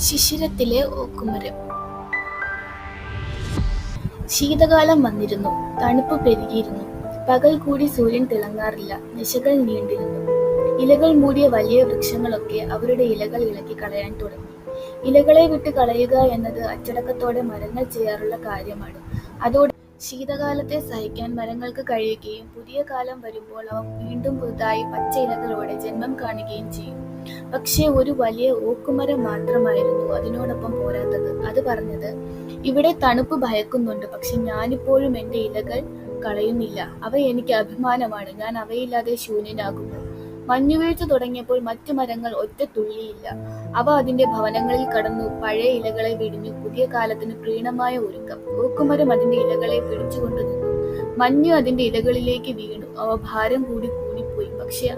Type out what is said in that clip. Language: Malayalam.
ശിശിരത്തിലെ ഓക്കുമരം. ശീതകാലം വന്നിരുന്നു. തണുപ്പ് പെരുകിയിരുന്നു. പകൽ കൂടി സൂര്യൻ തിളങ്ങാറില്ല. നിശകൾ നീണ്ടിരുന്നു. ഇലകൾ മൂടിയ വലിയ വൃക്ഷങ്ങളൊക്കെ അവരുടെ ഇലകൾ ഇളക്കി കളയാൻ തുടങ്ങി. ഇലകളെ വിട്ട് കളയുക എന്നത് അച്ചടക്കത്തോടെ മരങ്ങൾ ചെയ്യാറുള്ള കാര്യമാണ്. അതോടെ ശീതകാലത്തെ സഹിക്കാൻ മരങ്ങൾക്ക് കഴിയുകയും പുതിയ കാലം വരുമ്പോൾ അവ വീണ്ടും പുതുതായി പച്ച ഇലകളോടെ ജന്മം കാണുകയും ചെയ്യും. പക്ഷേ ഒരു വലിയ ഓക്കുമരം മാത്രമായിരുന്നു അതിനോടൊപ്പം പോരാത്തത്. അത് പറഞ്ഞത് ഇവിടെ തണുപ്പ് ഭയക്കുന്നുണ്ട് പക്ഷെ ഞാനിപ്പോഴും എന്റെ ഇലകൾ കളയുന്നില്ല. അവ എനിക്ക് അഭിമാനമാണ് ഞാൻ അവയില്ലാതെ ശൂന്യനാകുന്നു മഞ്ഞുവീഴ്ച തുടങ്ങിയപ്പോൾ മറ്റു മരങ്ങൾ ഒറ്റ തുള്ളിയില്ല. അവ അതിന്റെ ഭവനങ്ങളിൽ കടന്നു പഴയ ഇലകളെ വിടിഞ്ഞു പുതിയ കാലത്തിന് പ്രീണമായ ഒരുക്കം. ഓക്കുമരം അതിന്റെ ഇലകളെ പിടിച്ചുകൊണ്ടു നിന്നു. മഞ്ഞു അതിന്റെ ഇലകളിലേക്ക് വീണു. അവ ഭാരം കൂടി കൂടിപ്പോയി. പക്ഷെ